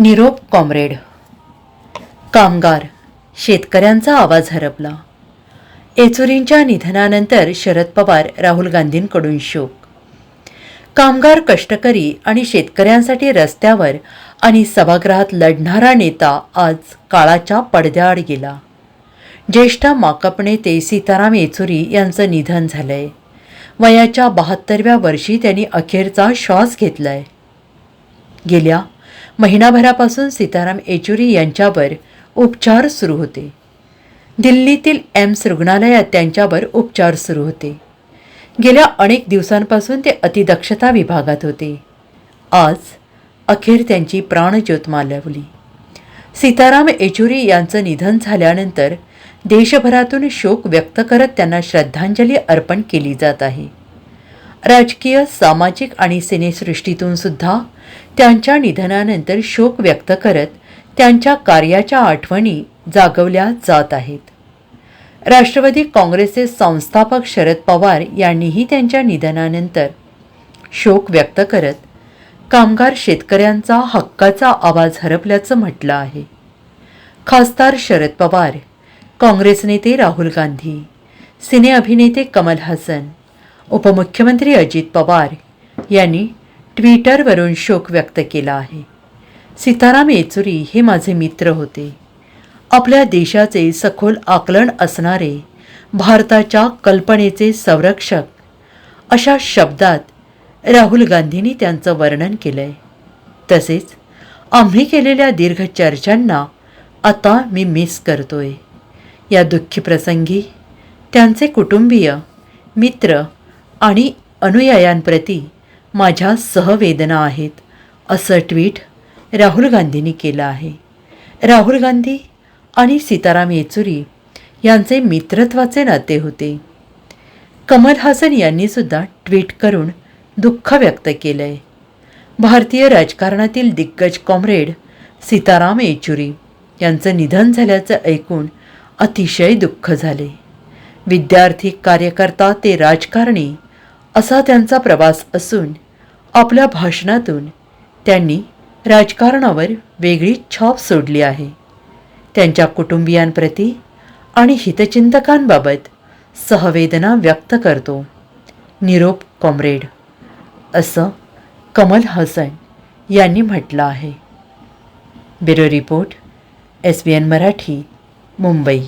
निरोप कॉम्रेड. कामगार. शेतकऱ्यांचा आवाज हरपला. येचुरींच्या निधनानंतर शरद पवार राहुल गांधींकडून शोक. कामगार कष्टकरी आणि शेतकऱ्यांसाठी रस्त्यावर आणि सभागृहात लढणारा नेता आज काळाच्या पडद्याआड गेला. ज्येष्ठ माकप नेते सीताराम येचुरी यांचं निधन झालंय. वयाच्या बहात्तरव्या वर्षी त्यांनी अखेरचा श्वास घेतलाय. गेल्या महिनाभरापासून सीताराम येचुरी यांच्यावर उपचार सुरू होते. दिल्लीतील एम्स रुग्णालयात त्यांच्यावर उपचार सुरू होते. गेल्या अनेक दिवसांपासून ते अतिदक्षता विभागात होते. आज अखेर त्यांची प्राणज्योत मालवली. सीताराम येचुरी यांचं निधन झाल्यानंतर देशभरातून शोक व्यक्त करत त्यांना श्रद्धांजली अर्पण केली जात आहे. राजकीय सामाजिक आणि सिनेसृष्टीतून सुद्धा त्यांच्या निधनानंतर शोक व्यक्त करत त्यांच्या कार्याच्या आठवणी जागवल्या जात आहेत. राष्ट्रवादी काँग्रेसचे संस्थापक शरद पवार यांनीही त्यांच्या निधनानंतर शोक व्यक्त करत कामगार शेतकऱ्यांचा हक्काचा आवाज हरपल्याचं म्हटलं आहे. खासदार शरद पवार काँग्रेस नेते राहुल गांधी सिने अभिनेते कमल हसन उपमुख्यमंत्री अजित पवार यांनी ट्विटरवरून शोक व्यक्त केला आहे. सीताराम येचुरी हे माझे मित्र होते. आपल्या देशाचे सखोल आकलन असणारे भारताच्या कल्पनेचे संरक्षक अशा शब्दात राहुल गांधींनी त्यांचं वर्णन केलं आहे तसेच आम्ही केलेल्या दीर्घ चर्चांना आता मी मिस करतोय. या दुःखी प्रसंगी त्यांचे कुटुंबीय मित्र आणि अनुयायांप्रती माझ्या सहवेदना आहेत असं ट्विट राहुल गांधींनी केलं आहे. राहुल गांधी आणि सीताराम येचुरी यांचे मित्रत्वाचे नाते होते. कमल हासन यांनीसुद्धा ट्विट करून दुःख व्यक्त केलं आहे भारतीय राजकारणातील दिग्गज कॉम्रेड सीताराम येचुरी यांचं निधन झाल्याचं ऐकून अतिशय दुःख झाले. विद्यार्थी कार्यकर्ता ते राजकारणी असा त्यांचा प्रवास असून आपल्या भाषणातून त्यांनी राजकारणावर वेगळी छाप सोडली आहे. त्यांच्या कुटुंबियांप्रती आणि हितचिंतकांबाबत सहवेदना व्यक्त करतो. निरोप कॉम्रेड असं कमल हसन यांनी म्हटलं आहे. Bureau report S B N Marathi Mumbai.